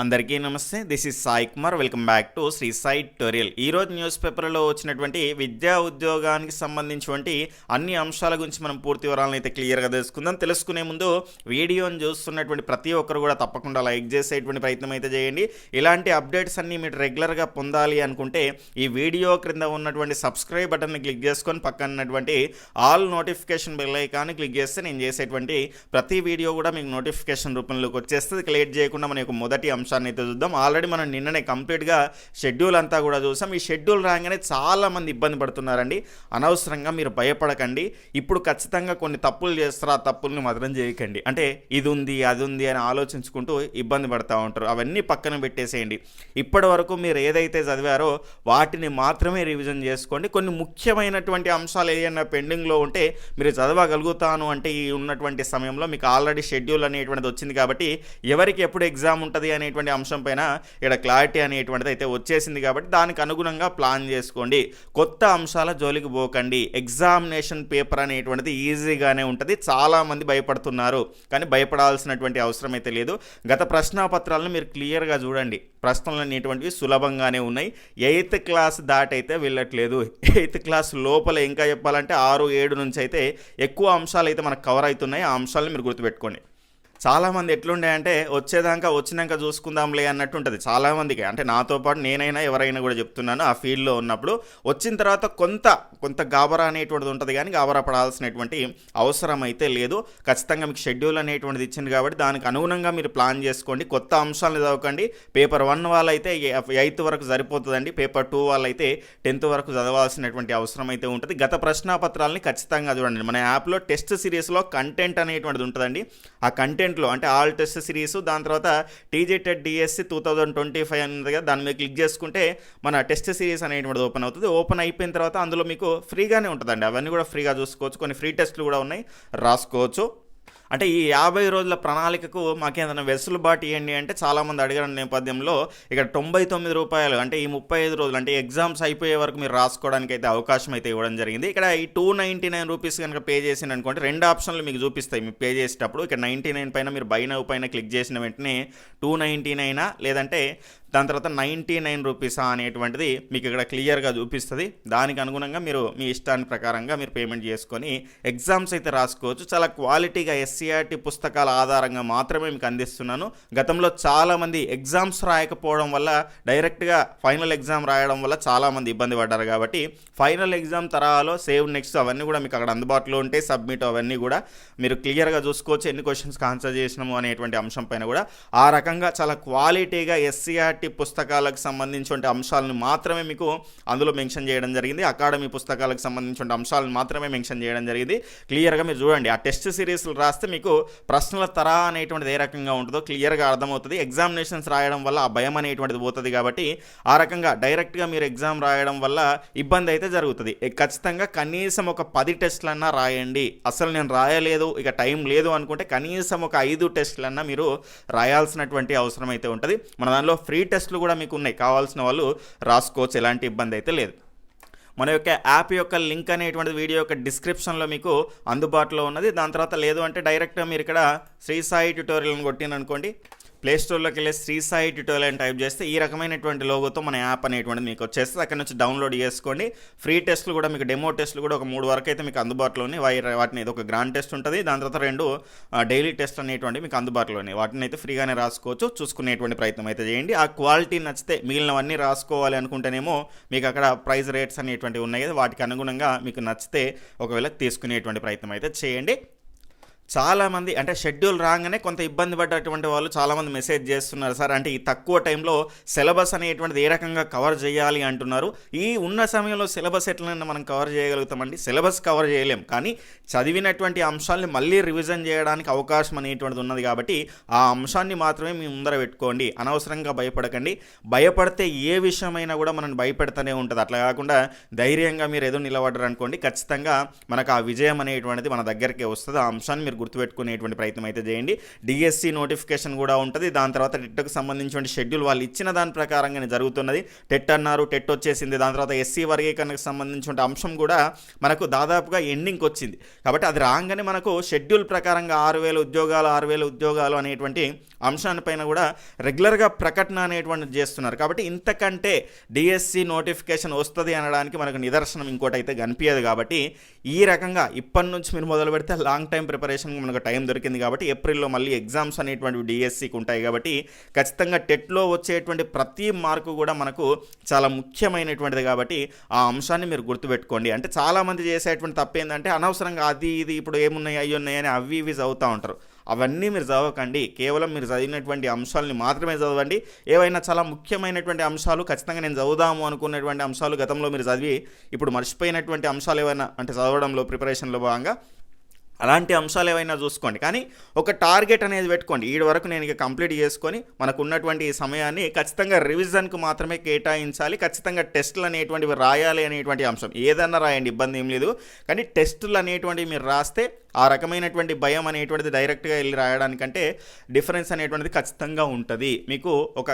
అందరికీ నమస్తే. This is Sai Kumar welcome back to Sri Sai tutorial ఈరోజు news పేపర్లో వచ్చినటువంటి విద్యా ఉద్యోగానికి సంబంధించినటువంటి అన్ని అంశాల గురించి మనం పూర్తి వివరాలను అయితే క్లియర్గా తెలుసుకుందాం. తెలుసుకునే ముందు వీడియోని చూస్తున్నటువంటి ప్రతి ఒక్కరు కూడా తప్పకుండా లైక్ చేసేటువంటి ప్రయత్నం అయితే చేయండి. ఇలాంటి అప్డేట్స్ అన్నీ మీరు రెగ్యులర్గా పొందాలి అనుకుంటే ఈ వీడియో క్రింద ఉన్నటువంటి సబ్స్క్రైబ్ బటన్ని క్లిక్ చేసుకొని పక్కనటువంటి ఆల్ నోటిఫికేషన్ బెల్ ఐకాన్ని క్లిక్ చేస్తే నేను చేసేటువంటి ప్రతి వీడియో కూడా మీకు నోటిఫికేషన్ రూపంలోకి వచ్చేస్తుంది. క్లియర్ చేయకుండా మన యొక్క మొదటి అంశాన్ని అయితే చూద్దాం. ఆల్రెడీ మనం నిన్ననే కంప్లీట్గా షెడ్యూల్ అంతా కూడా చూసాం. ఈ షెడ్యూల్ రాగానే చాలామంది ఇబ్బంది పడుతున్నారండి. అనవసరంగా మీరు భయపడకండి. ఇప్పుడు ఖచ్చితంగా కొన్ని తప్పులు చేస్తారు. ఆ తప్పుల్ని మాత్రం చేయకండి. అంటే ఇది ఉంది అది ఉంది అని ఆలోచించుకుంటూ ఇబ్బంది పడతా ఉంటారు. అవన్నీ పక్కన పెట్టేసేయండి. ఇప్పటి వరకు మీరు ఏదైతే చదివారో వాటిని మాత్రమే రివిజన్ చేసుకోండి. కొన్ని ముఖ్యమైనటువంటి అంశాలు ఏదైనా పెండింగ్లో ఉంటే మీరు చదవగలుగుతాను అంటే ఈ ఉన్నటువంటి సమయంలో మీకు ఆల్రెడీ షెడ్యూల్ అనేటువంటిది వచ్చింది కాబట్టి ఎవరికి ఎప్పుడు ఎగ్జామ్ ఉంటుంది అనే అనేటువంటి అంశం పైన ఇక్కడ క్లారిటీ అనేటువంటిది అయితే వచ్చేసింది కాబట్టి దానికి అనుగుణంగా ప్లాన్ చేసుకోండి. కొత్త అంశాల జోలికి పోకండి. ఎగ్జామినేషన్ పేపర్ అనేటువంటిది ఈజీగానే ఉంటుంది. చాలామంది భయపడుతున్నారు. కానీ భయపడాల్సినటువంటి అవసరం అయితే లేదు. గత ప్రశ్నాపత్రాలను మీరు క్లియర్గా చూడండి. ప్రశ్నలు అనేటువంటివి సులభంగానే ఉన్నాయి. ఎయిత్ క్లాస్ దాటైతే వెళ్ళట్లేదు. ఎయిత్ క్లాస్ లోపల ఇంకా చెప్పాలంటే ఆరు ఏడు నుంచి అయితే ఎక్కువ అంశాలు అయితే మనకు కవర్ అవుతున్నాయి. ఆ అంశాలను మీరు గుర్తుపెట్టుకోండి. చాలామంది ఎట్లుండే అంటే వచ్చేదాకా వచ్చినాక చూసుకుందాంలే అన్నట్టు ఉంటుంది చాలామందికి. అంటే నాతో పాటు నేనైనా ఎవరైనా కూడా చెప్తున్నాను ఆ ఫీల్డ్లో ఉన్నప్పుడు వచ్చిన తర్వాత కొంత కొంత గాబరా అనేటువంటిది ఉంటుంది కానీ గాబరా పడాల్సినటువంటి అవసరం అయితే లేదు. ఖచ్చితంగా మీకు షెడ్యూల్ అనేటువంటిది ఇచ్చింది కాబట్టి దానికి అనుగుణంగా మీరు ప్లాన్ చేసుకోండి. కొత్త అంశాలను చదవకండి. పేపర్ వన్ వాళ్ళైతే ఎయిత్ వరకు సరిపోతుందండి. పేపర్ టూ వాళ్ళైతే టెన్త్ వరకు చదవాల్సినటువంటి అవసరం అయితే ఉంటుంది. గత ప్రశ్నాపత్రాలని ఖచ్చితంగా చూడండి. మన యాప్లో టెస్ట్ సిరీస్లో కంటెంట్ అనేటువంటిది ఉంటుందండి. ఆ కంటెంట్ కంటెంట్లో అంటే ఆల్ టెస్ట్ సిరీస్ దాని తర్వాత TG TET DSC two thousand twenty five అనేది దాని మీద క్లిక్ చేసుకుంటే మన టెస్ట్ సిరీస్ అనేటువంటిది ఓపెన్ అవుతుంది. ఓపెన్ అయిపోయిన తర్వాత అందులో మీకు ఫ్రీగానే ఉంటుందండి. అవన్నీ కూడా ఫ్రీగా చూసుకోవచ్చు. కొన్ని ఫ్రీ టెస్ట్లు కూడా ఉన్నాయి. రాసుకోవచ్చు. అంటే ఈ యాభై రోజుల ప్రణాళికకు మాకేదైనా వెసులుబాటు ఇవ్వండి అంటే చాలామంది అడిగిన నేపథ్యంలో ఇక్కడ తొంభై తొమ్మిది రూపాయలు అంటే ఈ ముప్పై ఐదు రోజులు అంటే ఎగ్జామ్స్ అయిపోయే వరకు మీరు రాసుకోవడానికి అయితే అవకాశం అయితే ఇవ్వడం జరిగింది. ఇక్కడ ఈ టూ నైంటీ నైన్ రూపీస్ కనుక పే చేసిన అనుకోండి రెండు ఆప్షన్లు మీకు చూపిస్తాయి మీరు పే చేసేటప్పుడు. ఇక్కడ నైంటీ నైన్ పైన మీరు బై నవ్ పైన క్లిక్ చేసిన వెంటనే టూ నైంటీ నైనా లేదంటే దాని తర్వాత నైంటీ నైన్ రూపీసా అనేటువంటిది మీకు ఇక్కడ క్లియర్గా చూపిస్తుంది. దానికి అనుగుణంగా మీరు మీ ఇష్టాన్ని ప్రకారంగా మీరు పేమెంట్ చేసుకొని ఎగ్జామ్స్ అయితే రాసుకోవచ్చు. చాలా క్వాలిటీగా ఎస్సీఆర్టీ పుస్తకాల ఆధారంగా మాత్రమే మీకు అందిస్తున్నాను. గతంలో చాలామంది ఎగ్జామ్స్ రాయకపోవడం వల్ల డైరెక్ట్గా ఫైనల్ ఎగ్జామ్ రాయడం వల్ల చాలామంది ఇబ్బంది పడ్డారు కాబట్టి ఫైనల్ ఎగ్జామ్ తరహాలో సేవ్ నెక్స్ట్ అవన్నీ కూడా మీకు అక్కడ అందుబాటులో ఉంటాయి. సబ్మిట్ అవన్నీ కూడా మీరు క్లియర్గా చూసుకోవచ్చు. ఎన్ని క్వశ్చన్స్కి ఆన్సర్ చేసినాము అనేటువంటి అంశం పైన కూడా. ఆ రకంగా చాలా క్వాలిటీగా ఎస్సీఆర్టీ పుస్తకాలకు సంబంధించిన అంశాలను మాత్రమే మీకు అందులో మెన్షన్ చేయడం జరిగింది. అకాడమీ పుస్తకాలకు సంబంధించిన అంశాలను మాత్రమే మెన్షన్ చేయడం జరిగింది. క్లియర్గా మీరు చూడండి. ఆ టెస్ట్ సిరీస్లు రాస్తే మీకు ప్రశ్నల తరా అనేటువంటిది ఏ రకంగా ఉంటుందో క్లియర్గా అర్థమవుతుంది. ఎగ్జామినేషన్స్ రాయడం వల్ల ఆ భయం అనేటువంటిది పోతుంది కాబట్టి ఆ రకంగా డైరెక్ట్గా మీరు ఎగ్జామ్ రాయడం వల్ల ఇబ్బంది అయితే జరుగుతుంది. ఖచ్చితంగా కనీసం ఒక పది టెస్ట్లన్నా రాయండి. అసలు నేను రాయలేదు ఇక టైం లేదు అనుకుంటే కనీసం ఒక ఐదు టెస్టులన్నా మీరు రాయాల్సినటువంటి అవసరం అయితే ఉంటుంది. మన దానిలో ఫ్రీ టెస్టులు కూడా మీకు ఉన్నాయి కావాల్సిన వాళ్ళు రాసుకోవచ్చు ఎలాంటి ఇబ్బంది అయితే లేదు. మన యొక్క యాప్ యొక్క లింక్ అనేటువంటిది వీడియో యొక్క డిస్క్రిప్షన్లో మీకు అందుబాటులో ఉన్నది. దాని తర్వాత లేదు అంటే డైరెక్ట్గా మీరు ఇక్కడ శ్రీ సాయి ట్యూటోరియల్ని కొట్టిన అనుకోండి ప్లే స్టోర్లోకి వెళ్ళి శ్రీ సాయి ట్యూటోరియల్ అని టైప్ చేస్తే ఈ రకమైనటువంటి లోగోతో మన యాప్ అనేటువంటిది మీకు వచ్చేస్తుంది. అక్కడ నుంచి డౌన్లోడ్ చేసుకోండి. ఫ్రీ టెస్ట్లు కూడా మీకు డెమో టెస్ట్లు కూడా ఒక మూడు వరకు అయితే మీకు అందుబాటులో ఉన్నాయి. వై- వాటిని ఇది ఒక గ్రాండ్ టెస్ట్ ఉంటుంది. దాని తర్వాత రెండు డైలీ టెస్ట్ అనేటువంటి మీకు అందుబాటులో ఉన్నాయి. వాటిని అయితే ఫ్రీగానే రాసుకోవచ్చు. చూసుకునేటువంటి ప్రయత్నం అయితే చేయండి. ఆ క్వాలిటీ నచ్చితే మిగిలినవన్నీ రాసుకోవాలి అనుకుంటేనేమో మీకు అక్కడ ప్రైస్ రేట్స్ అనేటువంటివి ఉన్నాయి కదా వాటికి అనుగుణంగా మీకు నచ్చితే ఒకవేళ తీసుకునేటువంటి ప్రయత్నం అయితే చేయండి. చాలామంది అంటే షెడ్యూల్ రాగానే కొంత ఇబ్బంది పడ్డటువంటి వాళ్ళు చాలామంది మెసేజ్ చేస్తున్నారు. సార్ అంటే ఈ తక్కువ టైంలో సిలబస్ అనేటువంటిది ఏ రకంగా కవర్ చేయాలి అంటున్నారు. ఈ ఉన్న సమయంలో సిలబస్ ఎట్లనైనా మనం కవర్ చేయగలుగుతామండి. సిలబస్ కవర్ చేయలేం. కానీ చదివినటువంటి అంశాలని మళ్ళీ రివిజన్ చేయడానికి అవకాశం అనేటువంటిది ఉన్నది కాబట్టి ఆ అంశాన్ని మాత్రమే మీ ముందర పెట్టుకోండి. అనవసరంగా భయపడకండి. భయపడితే ఏ విషయమైనా కూడా మనం భయపెడతానే ఉంటుంది. అట్లా కాకుండా ధైర్యంగా మీరు ఏదో నిలబడరు అనుకోండి ఖచ్చితంగా మనకు ఆ విజయం అనేటువంటిది మన దగ్గరికి వస్తుంది. ఆ అంశాన్ని మీరు గుర్తుపెట్టుకునేటువంటి ప్రయత్నం అయితే చేయండి. డిఎస్సి నోటిఫికేషన్ కూడా ఉంటుంది. దాని తర్వాత టెట్కు సంబంధించిన షెడ్యూల్ వాళ్ళు ఇచ్చిన దాని ప్రకారంగానే జరుగుతున్నది. టెట్ అన్నారు టెట్ వచ్చేసింది. దాని తర్వాత ఎస్సీ వర్గీకరణకు సంబంధించిన అంశం కూడా మనకు దాదాపుగా ఎండింగ్కి వచ్చింది. కాబట్టి అది రాగానే మనకు షెడ్యూల్ ప్రకారంగా ఆరు వేల ఉద్యోగాలు ఆరు వేల ఉద్యోగాలు అనేటువంటి అంశాలపైన కూడా రెగ్యులర్గా ప్రకటన అనేటువంటిది చేస్తున్నారు. కాబట్టి ఇంతకంటే డిఎస్సి నోటిఫికేషన్ వస్తుంది అనడానికి మనకు నిదర్శనం ఇంకోటి అయితే కనిపించదు కాబట్టి ఈ రకంగా ఇప్పటి నుంచి మీరు మొదలు పెడితే లాంగ్ టైం ప్రిపరేషన్ మనకు టైం దొరికింది కాబట్టి ఏప్రిల్లో మళ్ళీ ఎగ్జామ్స్ అనేటువంటివి డిఎస్సికి ఉంటాయి కాబట్టి ఖచ్చితంగా టెట్లో వచ్చేటువంటి ప్రతి మార్కు కూడా మనకు చాలా ముఖ్యమైనటువంటిది కాబట్టి ఆ అంశాన్ని మీరు గుర్తుపెట్టుకోండి. అంటే చాలామంది చేసేటువంటి తప్పు ఏంటంటే అనవసరంగా అది ఇది ఇప్పుడు ఏమున్నాయి అవి ఉన్నాయని అవి ఇవి చదువుతూ ఉంటారు. అవన్నీ మీరు చదవకండి. కేవలం మీరు చదివినటువంటి అంశాలని మాత్రమే చదవండి. ఏవైనా చాలా ముఖ్యమైనటువంటి అంశాలు ఖచ్చితంగా నేను చదువుదాము అనుకున్నటువంటి అంశాలు గతంలో మీరు చదివి ఇప్పుడు మర్చిపోయినటువంటి అంశాలు ఏవైనా అంటే చదవడంలో ప్రిపరేషన్లో భాగంగా అలాంటి అంశాలు ఏవైనా చూసుకోండి. కానీ ఒక టార్గెట్ అనేది పెట్టుకోండి. ఈ వరకు నేను ఇక కంప్లీట్ చేసుకొని మనకు ఉన్నటువంటి ఈ సమయాన్ని ఖచ్చితంగా రివిజన్కు మాత్రమే కేటాయించాలి. ఖచ్చితంగా టెస్టులు అనేటువంటివి రాయాలి అనేటువంటి అంశం. ఏదన్నా రాయండి ఇబ్బంది ఏం లేదు. కానీ టెస్టులు అనేటువంటివి మీరు రాస్తే ఆ రకమైనటువంటి భయం అనేటువంటిది డైరెక్ట్గా వెళ్ళి రాయడానికంటే డిఫరెన్స్ అనేటువంటిది ఖచ్చితంగా ఉంటుంది. మీకు ఒక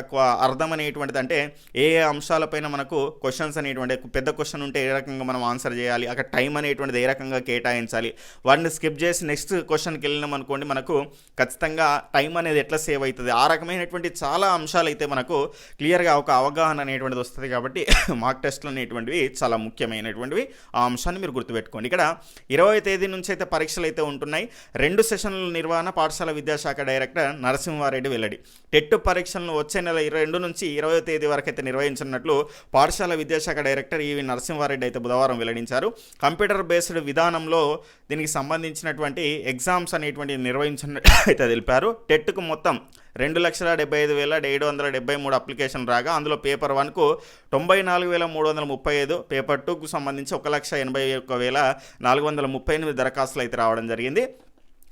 అర్థం అనేటువంటిది అంటే ఏ ఏ అంశాలపైన మనకు క్వశ్చన్స్ అనేటువంటి పెద్ద క్వశ్చన్ ఉంటే ఏ రకంగా మనం ఆన్సర్ చేయాలి అక్కడ టైం అనేటువంటిది ఏ రకంగా కేటాయించాలి వాటిని స్కిప్ చేసి నెక్స్ట్ క్వశ్చన్కి వెళ్ళినాం అనుకోండి మనకు ఖచ్చితంగా టైం అనేది ఎట్లా సేవ్ అవుతుంది. ఆ రకమైనటువంటి చాలా అంశాలు అయితే మనకు క్లియర్గా ఒక అవగాహన అనేటువంటిది వస్తుంది కాబట్టి మార్క్ టెస్ట్లు అనేటువంటివి చాలా ముఖ్యమైనటువంటివి. ఆ అంశాన్ని మీరు గుర్తుపెట్టుకోండి. ఇక్కడ ఇరవై తేదీ నుంచి అయితే పరీక్షలు అయితే ఉంటున్నాయి. రెండు సెషన్ల నిర్వహణ పాఠశాల విద్యాశాఖ డైరెక్టర్ నరసింహారెడ్డి వెల్లడి. టెట్ పరీక్షలను వచ్చే నెల ఇరవై రెండు నుంచి ఇరవై తేదీ వరకు అయితే నిర్వహించనున్నట్లు పాఠశాల విద్యాశాఖ డైరెక్టర్ ఈవి నరసింహారెడ్డి అయితే బుధవారం వెల్లడించారు. కంప్యూటర్ బేస్డ్ విధానంలో దీనికి సంబంధించినటువంటి ఎగ్జామ్స్ అనేటువంటి నిర్వహించిన అయితే తెలిపారు. టెట్కు మొత్తం రెండు లక్షల డెబ్బై ఐదు వేల ఏడు వందల డెబ్బై మూడు అప్లికేషన్ రాగా అందులో పేపర్ వన్కు తొంభై నాలుగు వేల మూడు వందల ముప్పై ఐదు పేపర్ టూకు సంబంధించి ఒక లక్ష ఎనభై ఒక్క వేల నాలుగు వందల ముప్పై ఎనిమిది దరఖాస్తులు అయితే రావడం జరిగింది.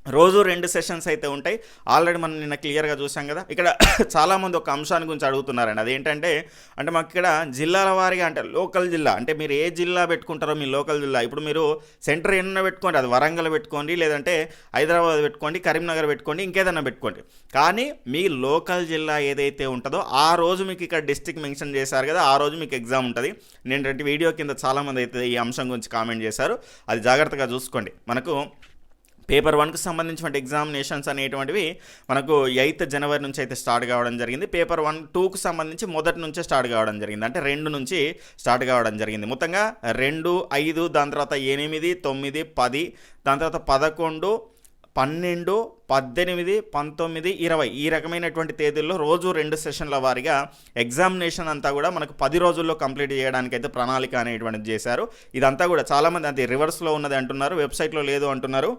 రోజు రెండు సెషన్స్ అయితే ఉంటాయి. ఆల్రెడీ మనం నిన్న క్లియర్గా చూసాం కదా. ఇక్కడ చాలామంది ఒక అంశాన్ని గురించి అడుగుతున్నారండి. అదేంటంటే అంటే మాకు ఇక్కడ జిల్లాల వారీగా అంటే లోకల్ జిల్లా అంటే మీరు ఏ జిల్లా పెట్టుకుంటారో మీ లోకల్ జిల్లా. ఇప్పుడు మీరు సెంటర్ ఏమన్నా పెట్టుకోండి అది వరంగల్ పెట్టుకోండి లేదంటే హైదరాబాద్ పెట్టుకోండి కరీంనగర్ పెట్టుకోండి ఇంకేదైనా పెట్టుకోండి. కానీ మీ లోకల్ జిల్లా ఏదైతే ఉంటుందో ఆ రోజు మీకు ఇక్కడ డిస్టిక్ మెన్షన్ చేశారు కదా ఆ రోజు మీకు ఎగ్జామ్ ఉంటుంది. నేను వీడియో కింద చాలామంది అయితే ఈ అంశం గురించి కామెంట్ చేశారు. అది జాగ్రత్తగా చూసుకోండి. మనకు పేపర్ వన్కి సంబంధించినటువంటి ఎగ్జామినేషన్స్ అనేటువంటివి మనకు ఎయిత్ జనవరి నుంచి అయితే స్టార్ట్ కావడం జరిగింది. పేపర్ వన్ టూకు సంబంధించి మొదటి నుంచే స్టార్ట్ కావడం జరిగింది. అంటే రెండు నుంచి స్టార్ట్ కావడం జరిగింది. మొత్తంగా రెండు ఐదు దాని తర్వాత ఎనిమిది తొమ్మిది పది దాని తర్వాత పదకొండు పన్నెండు పద్దెనిమిది పంతొమ్మిది ఇరవై ఈ రకమైనటువంటి తేదీల్లో రోజు రెండు సెషన్ల వారీగా ఎగ్జామినేషన్ అంతా కూడా మనకు పది రోజుల్లో కంప్లీట్ చేయడానికి అయితే ప్రణాళిక అనేటువంటిది చేశారు. ఇదంతా కూడా చాలామంది అది రివర్స్లో ఉన్నది అంటున్నారు వెబ్సైట్లో లేదు అంటున్నారు.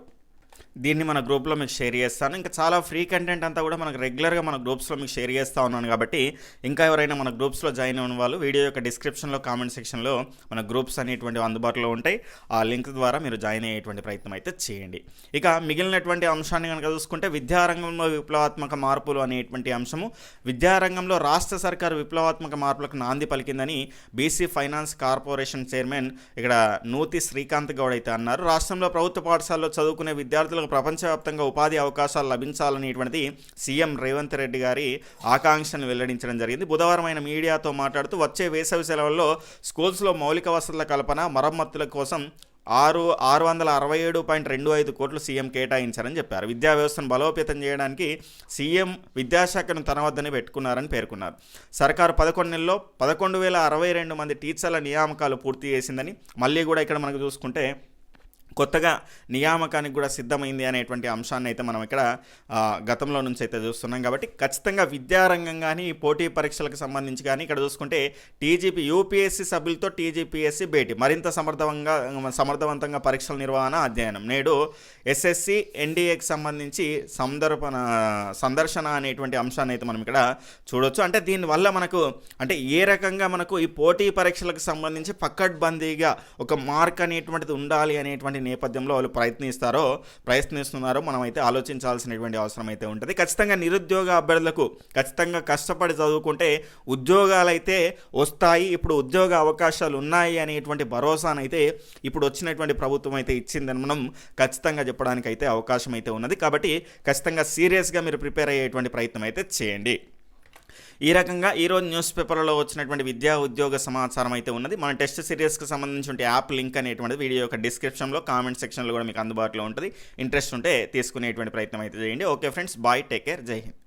దీన్ని మన గ్రూప్లో మీకు షేర్ చేస్తాను. ఇంకా చాలా ఫ్రీ కంటెంట్ అంతా కూడా మనకు రెగ్యులర్గా మన గ్రూప్స్లో మీకు షేర్ చేస్తూ ఉన్నాను కాబట్టి ఇంకా ఎవరైనా మన గ్రూప్స్లో జాయిన్ అయిన వాళ్ళు వీడియో యొక్క డిస్క్రిప్షన్లో కామెంట్ సెక్షన్లో మన గ్రూప్స్ అనేటువంటి అందుబాటులో ఉంటాయి. ఆ లింక్ ద్వారా మీరు జాయిన్ అయ్యేటువంటి ప్రయత్నం అయితే చేయండి. ఇక మిగిలినటువంటి అంశాన్ని కనుక చూసుకుంటే విద్యారంగంలో విప్లవాత్మక మార్పులు అనేటువంటి అంశము. విద్యారంగంలో రాష్ట్ర సర్కారు విప్లవాత్మక మార్పులకు నాంది పలికిందని బీసీ ఫైనాన్స్ కార్పొరేషన్ చైర్మన్ ఇక్కడ నూతి శ్రీకాంత్ గౌడ్ అయితే అన్నారు. రాష్ట్రంలో ప్రభుత్వ పాఠశాలలో చదువుకునే విద్యార్థులకు ప్రపంచవ్యాప్తంగా ఉపాధి అవకాశాలు లభించాలనేటువంటిది సీఎం రేవంత్ రెడ్డి గారి ఆకాంక్షను వెల్లడించడం జరిగింది. బుధవారం ఆయన మీడియాతో మాట్లాడుతూ వచ్చే వేసవి సెలవుల్లో స్కూల్స్లో మౌలిక వసతుల కల్పన మరమ్మతుల కోసం ఆరు ఆరు వందల అరవై ఏడు పాయింట్ రెండు ఐదు కోట్లు సీఎం కేటాయించారని చెప్పారు. విద్యా వ్యవస్థను బలోపేతం చేయడానికి సీఎం విద్యాశాఖను తన వద్దనే పెట్టుకున్నారని పేర్కొన్నారు. సర్కారు పదకొండు నెలల్లో పదకొండు వేల అరవై రెండు మంది టీచర్ల నియామకాలు పూర్తి చేసిందని మళ్ళీ కూడా ఇక్కడ మనకు చూసుకుంటే కొత్తగా నియామకానికి కూడా సిద్ధమైంది అనేటువంటి అంశాన్ని అయితే మనం ఇక్కడ గతంలో నుంచి అయితే చూస్తున్నాం. కాబట్టి ఖచ్చితంగా విద్యారంగం కానీ పోటీ పరీక్షలకు సంబంధించి కానీ ఇక్కడ చూసుకుంటే టీజీపీ యూపీఎస్సీ సభ్యులతో టీజీపీఎస్సీ భేటీ మరింత సమర్థవంగా సమర్థవంతంగా పరీక్షల నిర్వహణ అధ్యయనం. నేడు ఎస్ఎస్సి ఎన్డీఏకి సంబంధించి సందర్పణ సందర్శన అనేటువంటి అంశాన్ని అయితే మనం ఇక్కడ చూడొచ్చు. అంటే దీనివల్ల మనకు అంటే ఏ రకంగా మనకు ఈ పోటీ పరీక్షలకు సంబంధించి పక్కడ్బందీగా ఒక మార్క్ అనేటువంటిది ఉండాలి అనేటువంటి నేపథ్యంలో వాళ్ళు ప్రయత్నిస్తారో ప్రయత్నిస్తున్నారో మనం అయితే ఆలోచించాల్సినటువంటి అవసరం అయితే ఉంటుంది. ఖచ్చితంగా నిరుద్యోగ అభ్యర్థులకు ఖచ్చితంగా కష్టపడి చదువుకుంటే ఉద్యోగాలు అయితే వస్తాయి. ఇప్పుడు ఉద్యోగ అవకాశాలు ఉన్నాయి అనేటువంటి భరోసానైతే ఇప్పుడు వచ్చినటువంటి ప్రభుత్వం అయితే ఇచ్చిందని మనం ఖచ్చితంగా చెప్పడానికి అయితే అవకాశం అయితే ఉన్నది. కాబట్టి ఖచ్చితంగా సీరియస్గా మీరు ప్రిపేర్ అయ్యేటువంటి ప్రయత్నం అయితే చేయండి. ఈ రకంగా ఈరోజు న్యూస్ పేపర్లో వచ్చినటువంటి విద్యా ఉద్యోగ సమాచారం అయితే ఉన్నది. మన టెస్ట్ సిరీస్కి సంబంధించిన యాప్ లింక్ అనేటువంటిది వీడియో యొక్క డిస్క్రిప్షన్లో కామెంట్ సెక్షన్లో కూడా మీకు అందుబాటులో ఉంటుంది. ఇంట్రెస్ట్ ఉంటే తీసుకునేటువంటి ప్రయత్నం అయితే చేయండి. Okay friends bye take care Jai Hind.